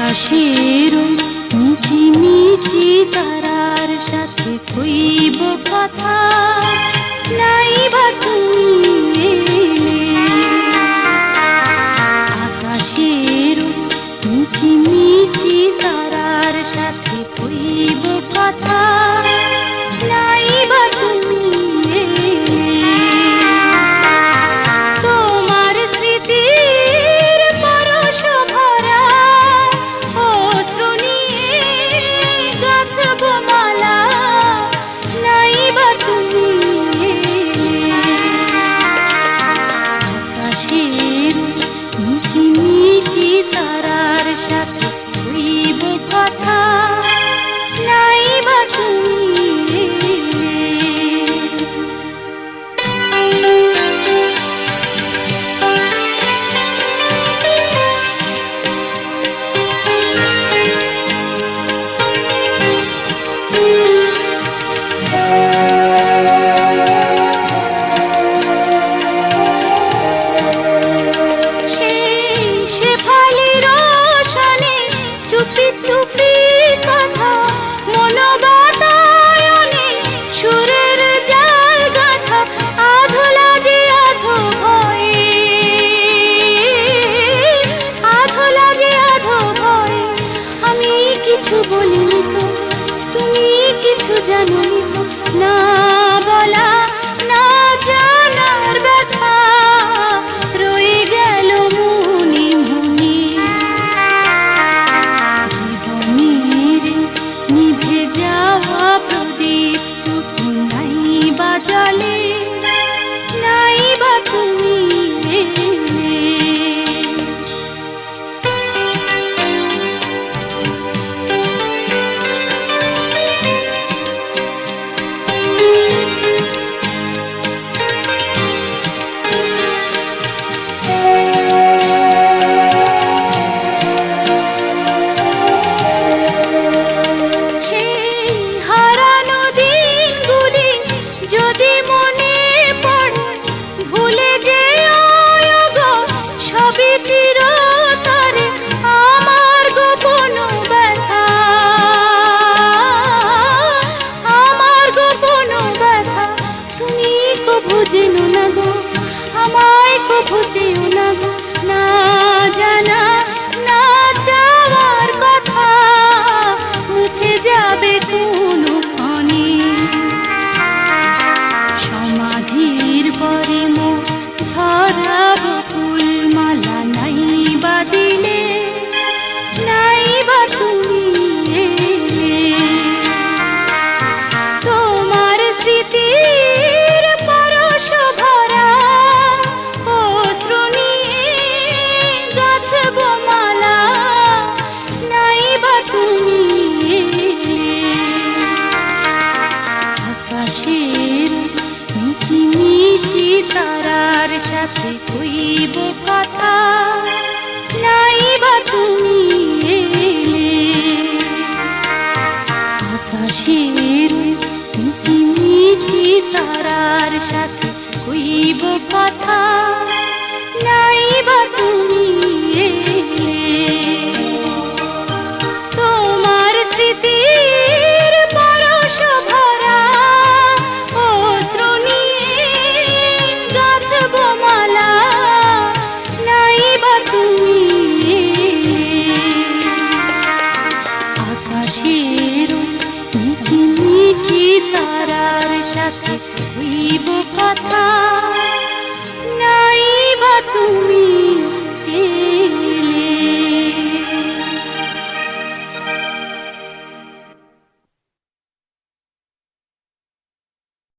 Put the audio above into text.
আকাশের মিটি মিটি তারার সাথে কইব কথা। আকাশের মিটি মিটি তারা জননী। না বলা না জানার ব্যথা রয়ে গেল মনে মনে। জীবনের নিভে Gigi! তুমি আকাশের মিটি তারার সাথে কইব কথা। নাই বা তুমি আকাশের মিটি মিটি তারার সাথে কইব কথা। Bất